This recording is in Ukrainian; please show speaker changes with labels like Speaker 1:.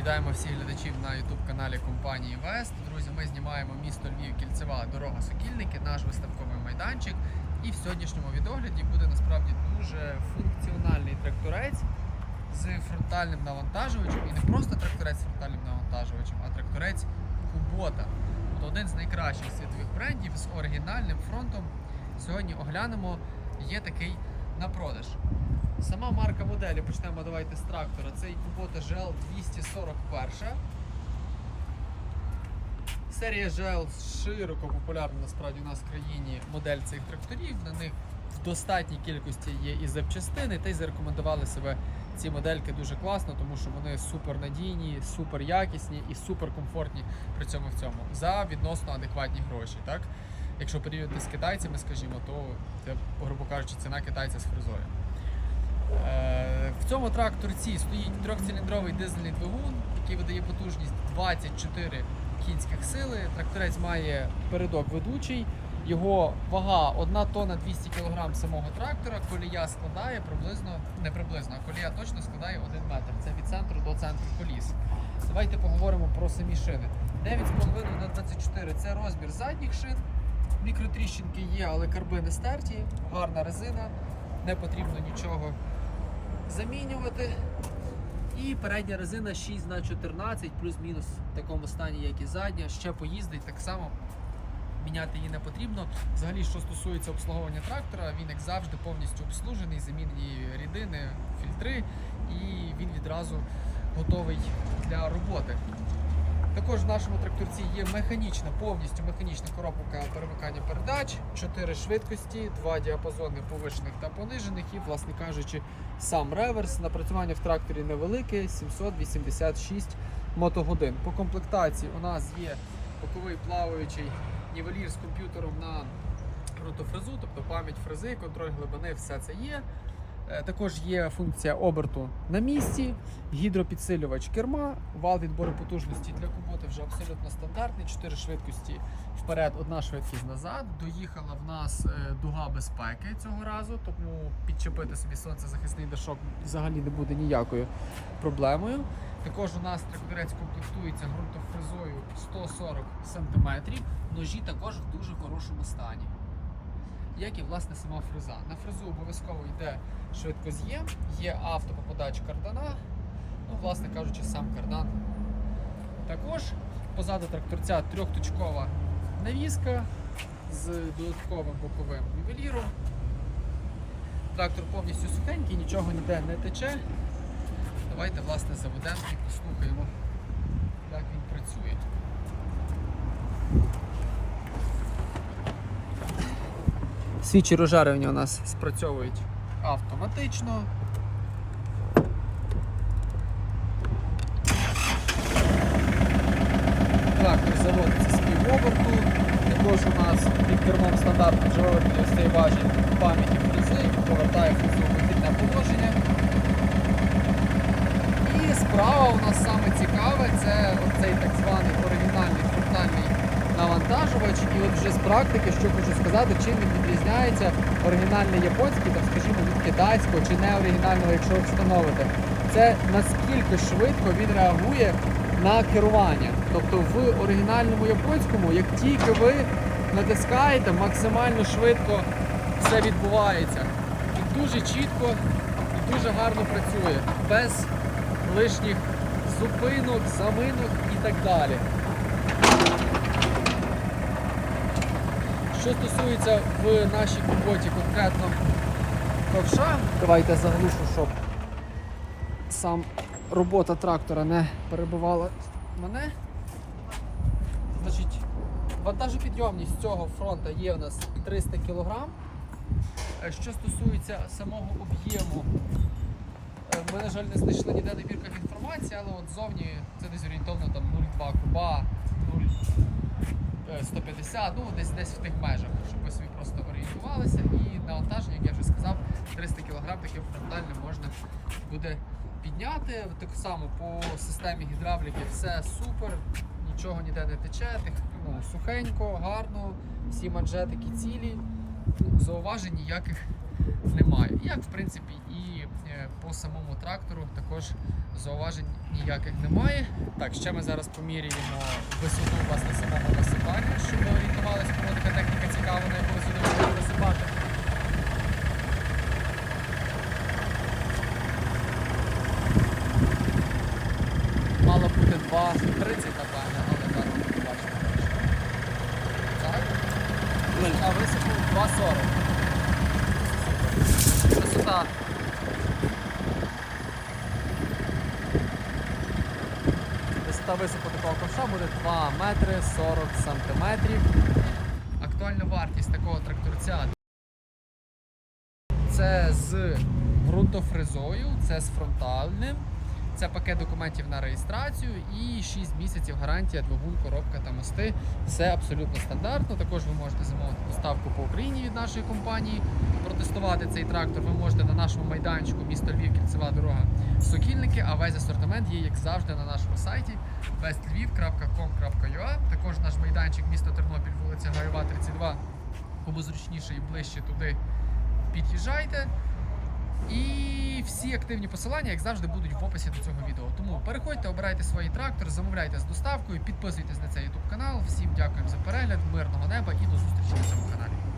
Speaker 1: Вітаємо всіх глядачів на youtube каналі компанії Вест. Друзі, ми знімаємо місто Львів, кільцева дорога Сокільники, наш виставковий майданчик. І в сьогоднішньому відогляді буде насправді дуже функціональний тракторець з фронтальним навантажувачем. І не просто тракторець з фронтальним навантажувачем, а тракторець Кубота. От один з найкращих світових брендів з оригінальним фронтом. Сьогодні оглянемо, є такий на продаж. Сама марка моделі, почнемо давайте з трактора. Це Kubota GL 241. Серія GL широко популярна насправді у нас в країні модель цих тракторів. На них в достатній кількості є і запчастини, та й зарекомендували себе ці модельки дуже класно, тому що вони супер надійні, супер якісні і супер комфортні при цьому в цьому за відносно адекватні гроші. Так? Якщо порівняти з китайцями, скажімо, то це, грубо кажучи, ціна китайця з фрезою. Е, В цьому тракторці стоїть трьохциліндровий дизельний двигун, який видає потужність 24 кінських сили. Тракторець має передок ведучий. Його вага 1 тонна 200 кг самого трактора. Колія складає приблизно, не приблизно, а колія точно складає 1 метр. Це від центру до центру коліс. Давайте поговоримо про самі шини. 9,5 на 24 це розмір задніх шин. Мікротріщинки є, але карби не стерті, гарна резина, не потрібно нічого замінювати. І передня резина 6 на 14 плюс-мінус в такому стані, як і задня. Ще поїздить так само. Міняти її не потрібно. Взагалі, що стосується обслуговування трактора, він як завжди повністю обслужений, замінені рідини, фільтри, і він відразу готовий для роботи. Також в нашому тракторці є механічна, повністю механічна коробка перемикання передач, 4 швидкості, 2 діапазони повишених та понижених і, власне кажучи, сам реверс. Напрацювання в тракторі невелике 786 мотогодин. По комплектації у нас є боковий плаваючий нівелір з комп'ютером на ґрунтофрезу, тобто пам'ять фрези, контроль глибини, все це є. Е, Також є функція оберту на місці, гідропідсилювач керма, вал відбору потужності для куботи вже абсолютно стандартний. 4 швидкості вперед, одна швидкість назад. Доїхала в нас е, дуга безпеки цього разу, тому підчепити собі сонцезахисний дашок взагалі не буде ніякою проблемою. Також у нас тракторець комплектується ґрунтофрезою 140 см. Ножі також в дуже хорошому стані як і власне сама фреза. На фрезу обов'язково йде швидкоз'єм, є автопопадач кардана, ну, власне кажучи, сам кардан. Також позаду тракторця трьохточкова навіска з додатковим боковим ювеліром. Трактор повністю сухенький, нічого ніде не тече. Давайте власне заведемо і послухаємо, як він працює. Свічі розжарювання у нас спрацьовують автоматично. Трактор заводиться з півоберту. Також у нас під кермом стандартно виведений цей важіль пам'яті фрези, повертає фрезу в вихідне положення. І справа у нас саме цікаве, це цей так званий оригінальний фронтальний навантажувач. І от вже з практики, що хочу сказати, чим він відрізняється оригінальний японський, там, скажімо, від китайського чи не оригінального, якщо ви встановите. Це наскільки швидко він реагує на керування. Тобто в оригінальному японському, як тільки ви натискаєте, максимально швидко все відбувається. І дуже чітко і дуже гарно працює, без лишніх зупинок, заминок і так далі. Що стосується в нашій роботі конкретно ковша, давайте заглушу, щоб сам робота трактора не перебивала мене. Значить, вантажопідйомність цього фронта є у нас 300 кг. Е, Що стосується самого об'єму, е, ми, на жаль, не знайшли ніде на бірках інформації, але от зовні це десь орієнтовно там 0,2 куба, 0. Е, 150, ну десь десь в тих межах, щоб ви собі просто орієнтувалися. І навантаження, як я вже сказав, 300 кг таким фронтальним можна буде підняти. Так само по системі гідравліки все супер, нічого ніде не тече, ну, сухенько, гарно, всі манжетики цілі, ну, зауважень ніяких немає. Як в принципі і е, по самому трактору також Зауважень ніяких немає. Так, ще ми зараз поміряємо висоту власне самого висипання, щоб ви орієнтувалися, кому така техніка цікава, на яку висоту ви будете висипати. Мало бути 2.30, напевне, але зараз ми побачимо. Так? А висипу 2.40. Висота Висота висипу такого ковша буде 2 метри 40 сантиметрів. Актуальна вартість такого тракторця це з ґрунтофрезою, це з фронтальним, це пакет документів на реєстрацію і 6 місяців гарантія, двигун, коробка та мости. Все абсолютно стандартно. Також ви можете замовити доставку по Україні від нашої компанії. Протестувати цей трактор ви можете на нашому майданчику місто Львів, кільцева дорога Сокільники, а весь асортимент є, як завжди, на нашому сайті westlviv.com.ua. Також наш майданчик місто Тернопіль, вулиця Гайова, 32. Кому зручніше і ближче туди під'їжджайте. І всі активні посилання, як завжди, будуть в описі до цього відео. Тому переходьте, обирайте свої трактор, замовляйте з доставкою, підписуйтесь на цей YouTube канал. Всім дякуємо за перегляд, мирного неба і до зустрічі на цьому каналі.